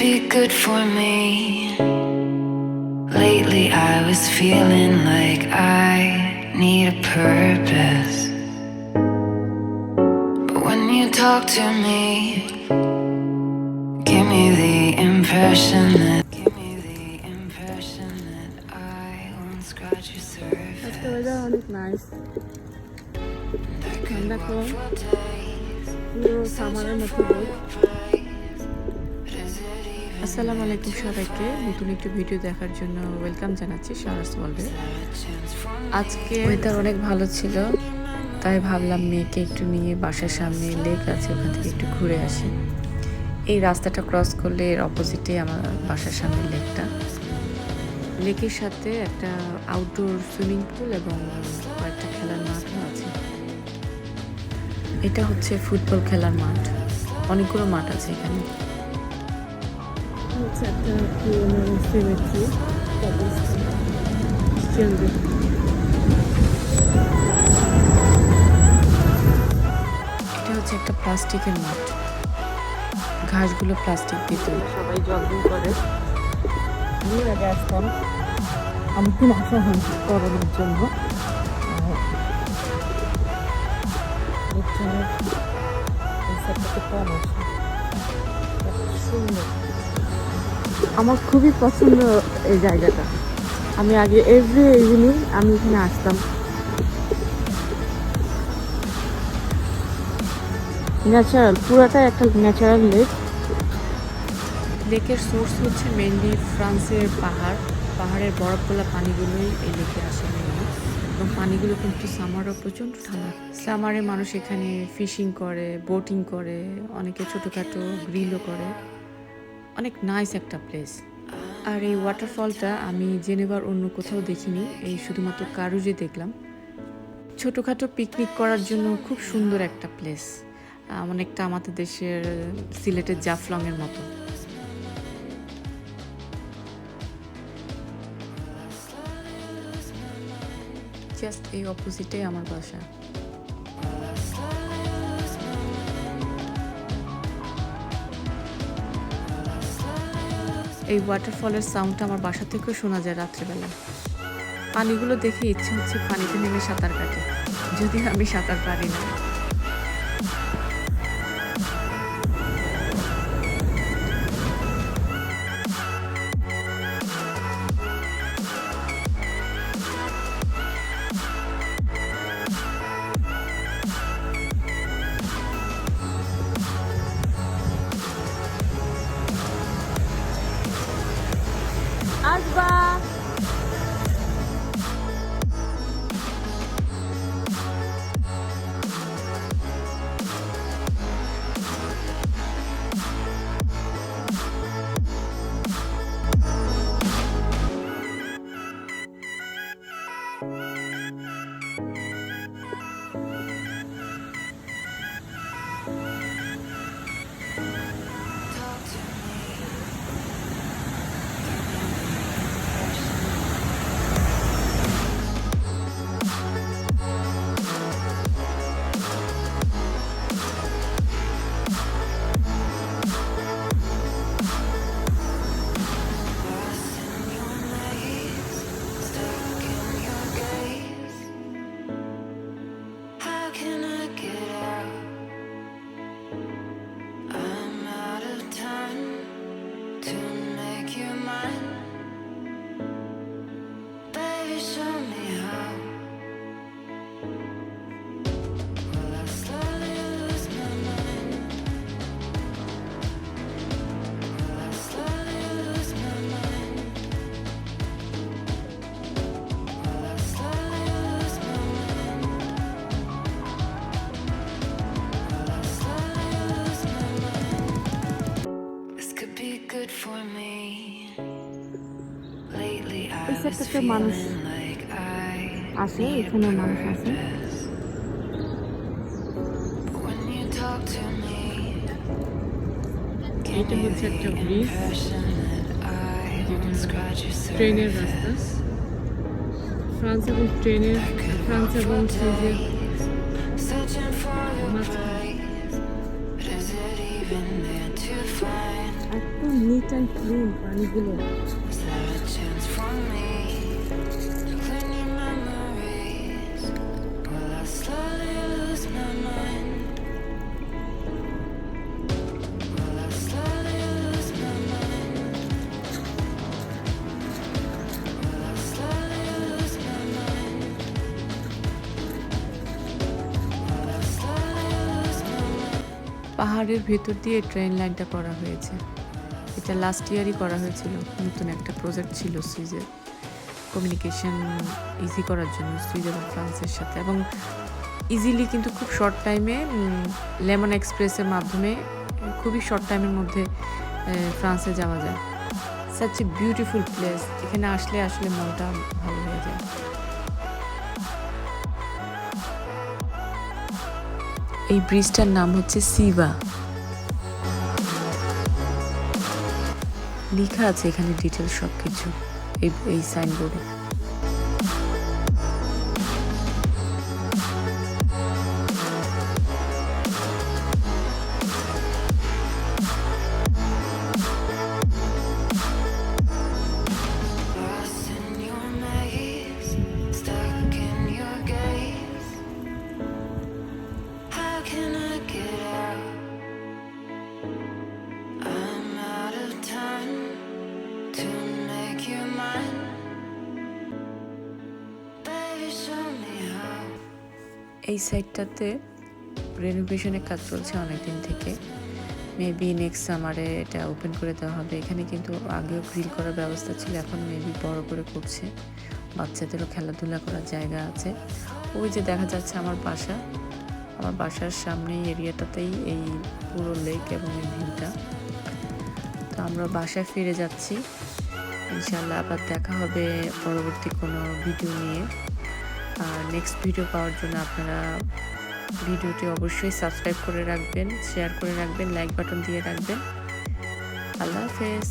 be good for me. Lately, I was feeling like I need a purpose. But when you talk to me, give me the impression that. Give me the impression that I won't scratch your surface. আজকে weather অনেক nice ঠান্ডা কম পুরো সামারের মতো রোদ আসসালামু আলাইকুম সবাইকে। নতুন একটু ভিডিও দেখার জন্য ওয়েলকাম জানাচ্ছি সারাস ওয়ার্ল্ডে। আজকে ওয়েদার অনেক ভালো ছিল তাই ভাবলাম মেয়েকে একটু নিয়ে বাসার সামনে লেক আছে ওখান থেকে একটু ঘুরে আসি। এই রাস্তাটা ক্রস করলে এর অপোজিটে আমার বাসার সামনে লেকটা লেকের সাথে একটা আউটডোর সুইমিং পুল এবং কয়েকটা খেলার মাঠও আছে। এটা হচ্ছে ফুটবল খেলার মাঠ। অনেকগুলো মাঠ আছে এখানে। হচ্ছে একটা পুরোনো সিমেট্রি এটা হচ্ছে একটা প্লাস্টিকের মাঠ। ঘাসগুলো প্লাস্টিক দিয়ে সবাই জগিং করে। আমি আগে খুব আসা হয় করোনার জন্য। সুন্দর। আমার খুবই পছন্দ এই জায়গাটা। আমি আগে এভরি ইভিনিং আমি এখানে আসতাম। ন্যাচারাল পুরাটাই একটা ন্যাচারাল লেক লেকের সোর্স হচ্ছে মেনলি ফ্রান্সের পাহাড়। পাহাড়ের বরফগোলা পানিগুলোই এই লেকে আসে মেনলি এবং পানিগুলো কিন্তু সামারও প্রচণ্ড ঠান্ডা। সামারে মানুষ এখানে ফিশিং করে বোটিং করে, অনেকে ছোটোখাটো গ্রিলও করে। অনেক নাইস একটা প্লেস আর এই ওয়াটারফলটা আমি জেনেবার অন্য কোথাও দেখিনি এই শুধুমাত্র কারুজে দেখলাম। ছোটোখাটো পিকনিক করার জন্য খুব সুন্দর একটা প্লেস অনেকটা আমাদের দেশের সিলেটের জাফলংয়ের মতো। জাস্ট এই অপোজিটে আমার বাসা। এই ওয়াটারফলের সাউন্ডটা আমার বাসা থেকেও শোনা যায় রাত্রিবেলা। পানিগুলো দেখে ইচ্ছে হচ্ছে পানিতে নেমে সাঁতার কাটে। যদি আমি সাঁতার পারি না। Can I good for me. Lately, I এই was সেটটাতে মানুষ feeling like I আসে need a এখানে মানুষ আসে purpose. But when you talk to me, give এটা me হচ্ছে the একটা bridge impression that I won't scratch your ট্রেনের surface. রাস্তা ফ্রান্স এবং ট্রেনের ফ্রান্স এবং সুইজের Searching for your মাঝখানে slowly lose my mind? পাহাড়ের ভেতর দিয়ে ট্রেন লাইনটা করা হয়েছে এটা লাস্ট ইয়ারই করা হয়েছিল। নতুন একটা প্রজেক্ট ছিল সুইজের কমিউনিকেশন ইজি করার জন্য সুইজ এবং ফ্রান্সের সাথে। এবং ইজিলি কিন্তু খুব শর্ট টাইমে লেমন এক্সপ্রেসের মাধ্যমে, খুবই শর্ট টাইমের মধ্যে ফ্রান্সে যাওয়া যায়। সাচ এ বিউটিফুল প্লেস এখানে আসলে আসলে মনটা ভালো হয়ে যায়। এই ব্রিজটার নাম হচ্ছে সিভা লেখা আছে এখানে ডিটেল সব কিছু এই এই সাইনবোর্ডে Lost in এই সাইডটাতে রেনোভেশনের কাজ চলছে অনেকদিন থেকে। মেবি নেক্সট সামারে এটা ওপেন করে দেওয়া হবে। এখানে কিন্তু আগেও গ্রিল করার ব্যবস্থা ছিল, এখন মেবি বড় করে করছে। বাচ্চাদেরও খেলাধুলা করার জায়গা আছে। ওই যে দেখা যাচ্ছে আমার বাসা। আমার বাসার সামনে এরিয়াটাতেই এই পুরো লেক এবং এই ভিউটা তো আমরা বাসায় ফিরে যাচ্ছি। ইনশাল্লাহ আবার দেখা হবে পরবর্তী কোনো ভিডিও নিয়ে। আর নেক্সট ভিডিও পাওয়ার জন্য আপনারা ভিডিওটি অবশ্যই সাবস্ক্রাইব করে রাখবেন শেয়ার করে রাখবেন লাইক বাটন দিয়ে রাখবেন। আল্লাহ হাফেজ।